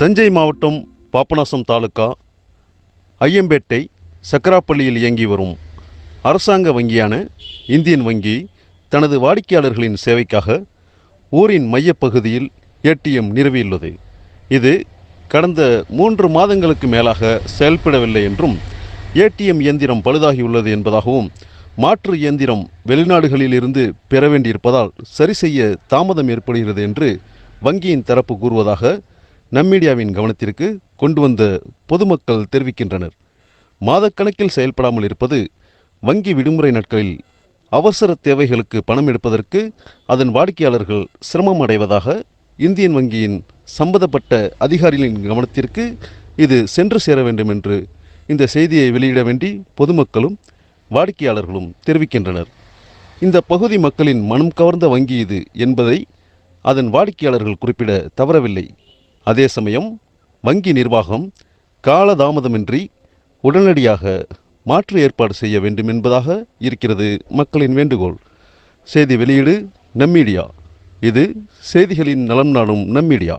தஞ்சை மாவட்டம் பாபநாசம் தாலுகா ஐயம்பேட்டை சக்கராப்பள்ளியில் இயங்கி வரும் அரசாங்க வங்கியான இந்தியன் வங்கி தனது வாடிக்கையாளர்களின் சேவைக்காக ஊரின் மையப்பகுதியில் ஏடிஎம் நிறுவியுள்ளது. இது கடந்த மூன்று மாதங்களுக்கு மேலாக செயல்படவில்லை என்றும் ஏடிஎம் இயந்திரம் பழுதாகியுள்ளது என்பதாகவும் மாற்று இயந்திரம் வெளிநாடுகளில் இருந்து பெற வேண்டியிருப்பதால் சரி செய்ய தாமதம் ஏற்படுகிறது என்று வங்கியின் தரப்பு கூறுவதாக நம்மீடியாவின் கவனத்திற்கு கொண்டு வந்த பொதுமக்கள் தெரிவிக்கின்றனர். மாதக்கணக்கில் செயல்படாமல் இருப்பது வங்கி விடுமுறை நாட்களில் அவசர தேவைகளுக்கு பணம் எடுப்பதற்கு அதன் வாடிக்கையாளர்கள் சிரமம் அடைவதாக இந்தியன் வங்கியின் சம்பந்தப்பட்ட அதிகாரிகளின் கவனத்திற்கு இது சென்று சேர வேண்டும் என்று இந்த செய்தியை வெளியிட வேண்டி பொதுமக்களும் வாடிக்கையாளர்களும் தெரிவிக்கின்றனர். இந்த பகுதி மக்களின் மனம் கவர்ந்த வங்கி இது என்பதை அதன் வாடிக்கையாளர்கள் குறிப்பிட தவறவில்லை. அதே சமயம் வங்கி நிர்வாகம் காலதாமதமின்றி உடனடியாக மாற்று ஏற்பாடு செய்ய வேண்டும் என்பதாக இருக்கிறது மக்களின் வேண்டுகோள். செய்தி வெளியீடு நம்மீடியா இது செய்திகளின் நலம் நாடும் நம்மீடியா